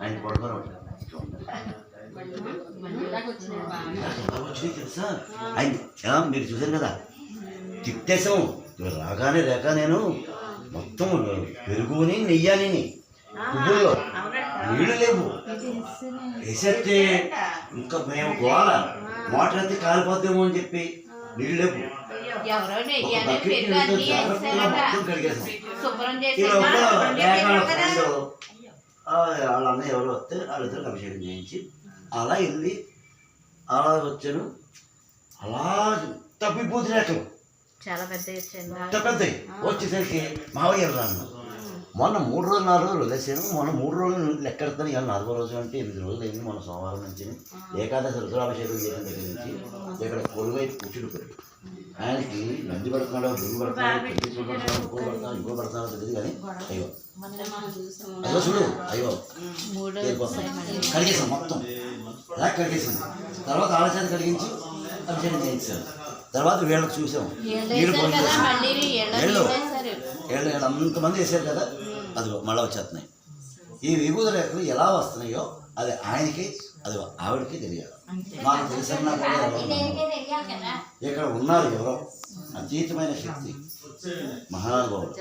ఆయన పడుకోరు ఆయన మీరు చూసారు కదా? తిట్టేసాం రాగానే లేక నేను మొత్తం పెరుగుని నెయ్యాని పువ్వుల్లో నీళ్ళు లేవు. వేసేస్తే ఇంకా మేము గోల. మోటార్ అయితే కాలిపోద్దేమో అని చెప్పి నీళ్ళు లేవు. అన్నీ. మొత్తం కడిగేసాం వాళ్ళ అన్నయ్య ఎవరో వస్తే వాళ్ళిద్దరికి అభిషేకం చేయించి అలా వెళ్ళి అలా వచ్చాను. అలా తప్పిపోతు రేఖలు చాలా పెద్ద వచ్చేసరికి మావయ్య రాను మొన్న మూడు రోజులు నాలుగు రోజులు వదిలేసాను మొన్న మూడు రోజులు లెక్కెడతాను ఇవాళ నాలుగో రోజు అంటే ఎనిమిది రోజులు అయింది మొన్న సోమవారం నుంచి. ఏకాదశి రుద్రాభిషేకం చేసిన దగ్గర నుంచి ఇక్కడ కొలువై కూర్చుని పోయి ఆయనకి నంది పడుతున్నాడో గురువు పడుతున్నాడో ఇంకో పడుతున్నాడో ఇంకో పడుతున్నాడో తెలియదు కానీ అయ్యో. అయ్యో చూడు అయ్యో. కడిగేసాం మొత్తం. కడిగేసాం తర్వాత ఆలోచన కడిగించి అభిషేకం చేయించాం తర్వాత వీళ్ళకి చూసాం. వీళ్ళు వెళ్ళు. వీళ్ళు అంతమంది వేసారు కదా. అది మళ్ళీ వచ్చేస్తున్నాయి. ఈ విభూత రేఖలు ఎలా వస్తున్నాయో అది ఆయనకి అది ఆవిడకి తెలియాలి. మాకు తెలిసిన. ఇక్కడ ఉన్నారు ఎవరో అతీతమైన శక్తి మహానుభావుడు.